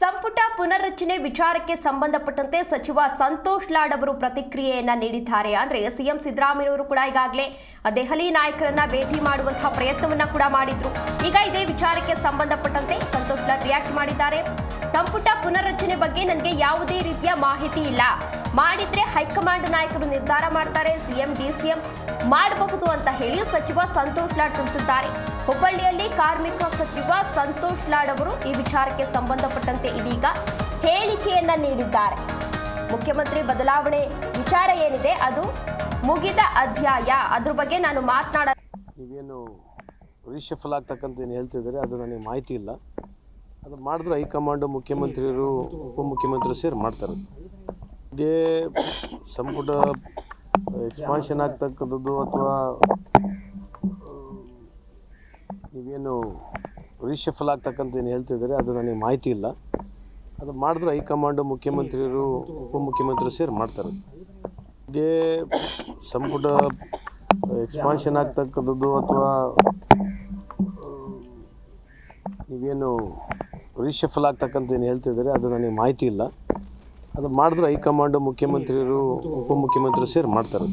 ಸಂಪುಟ ಪುನರ್ರಚನೆ ವಿಚಾರಕ್ಕೆ ಸಂಬಂಧಪಟ್ಟಂತೆ ಸಚಿವ ಸಂತೋಷ್ ಲಾಡ್ ಅವರು ಪ್ರತಿಕ್ರಿಯೆಯನ್ನ ನೀಡಿದ್ದಾರೆ. ಅಂದ್ರೆ ಸಿಎಂ ಸಿದ್ದರಾಮಯ್ಯವರು ಕೂಡ ಈಗಾಗಲೇ ದೆಹಲಿ ನಾಯಕರನ್ನ ಭೇಟಿ ಮಾಡುವಂತಹ ಪ್ರಯತ್ನವನ್ನ ಕೂಡ ಮಾಡಿದ್ರು. ಈಗ ಇದೇ ವಿಚಾರಕ್ಕೆ ಸಂಬಂಧಪಟ್ಟಂತೆ ಸಂತೋಷ್ ಲಾಡ್ ರಿಯಾಕ್ಟ್ ಮಾಡಿದ್ದಾರೆ. ಸಂಪುಟ ಪುನರ್ರಚನೆ ಬಗ್ಗೆ ನನಗೆ ಯಾವುದೇ ರೀತಿಯ ಮಾಹಿತಿ ಇಲ್ಲ. ಮಾಡಿದ್ರೆ ಹೈಕಮಾಂಡ್ ನಾಯಕರು ನಿರ್ಧಾರ ಮಾಡ್ತಾರೆ, ಸಿಎಂ ಡಿಸಿಎಂ ಮಾಡಬಹುದು ಅಂತ ಹೇಳಿ ಸಚಿವ ಸಂತೋಷ್ ಲಾಡ್ ತಿಳಿಸಿದ್ದಾರೆ. ಹುಬ್ಬಳ್ಳಿಯಲ್ಲಿ ಕಾರ್ಮಿಕ ಸಚಿವ ಸಂತೋಷ್ ಲಾಡ್ ಅವರು ಈ ವಿಚಾರಕ್ಕೆ ಸಂಬಂಧಪಟ್ಟಂತೆ ಇದೀಗ ಹೇಳಿಕೆಯನ್ನ ನೀಡಿದ್ದಾರೆ. ಮುಖ್ಯಮಂತ್ರಿ ಬದಲಾವಣೆ ವಿಚಾರ ಏನಿದೆ ಅದು ಮುಗಿದ ಅಧ್ಯಾಯ. ಅದ್ರ ಬಗ್ಗೆ ನಾನು ಮಾತನಾಡ ನೀವೇನು ರೀಶಫಲ್ ಆಗ್ತಕ್ಕಂಥ ಏನು ಹೇಳ್ತಿದ್ದಾರೆ, ಅದು ನನಗೆ ಮಾಹಿತಿ ಇಲ್ಲ. ಅದು ಮಾಡಿದ್ರು ಹೈಕಮಾಂಡು, ಮುಖ್ಯಮಂತ್ರಿಯರು ಉಪಮುಖ್ಯಮಂತ್ರಿ ಸೇರಿ ಮಾಡ್ತಾರೆ. ಸಂಪುಟ ಎಕ್ಸ್ಪಾನ್ಷನ್ ಆಗ್ತಕ್ಕಂಥದ್ದು ಅಥವಾ ನೀವೇನು ರೀಶಫಲ್ ಆಗ್ತಕ್ಕಂಥ ಏನು ಹೇಳ್ತಿದ್ದಾರೆ? ಅದು ನನಗೆ ಮಾಹಿತಿ ಇಲ್ಲ. ಅದು ಮಾಡಿದ್ರು ಹೈಕಮಾಂಡು ಮುಖ್ಯಮಂತ್ರಿಯರು ಉಪಮುಖ್ಯಮಂತ್ರಿ ಸೇರಿ ಮಾಡ್ತಾರೆ. ಇದೇ ಸಂಪುಟ ಎಕ್ಸ್ಪಾನ್ಷನ್ ಆಗ್ತಕ್ಕಂಥದ್ದು ಅಥವಾ ನೀವೇನು ರೀಶಫಲ್ ಆಗ್ತಕ್ಕಂಥ ಏನು ಹೇಳ್ತಿದ್ದಾರೆ? ಅದು ನನಗೆ ಮಾಹಿತಿ ಇಲ್ಲ. ಅದು ಮಾಡಿದ್ರು ಹೈಕಮಾಂಡು ಮುಖ್ಯಮಂತ್ರಿಯರು ಉಪಮುಖ್ಯಮಂತ್ರಿ ಸೇರಿ ಮಾಡ್ತಾರೆ.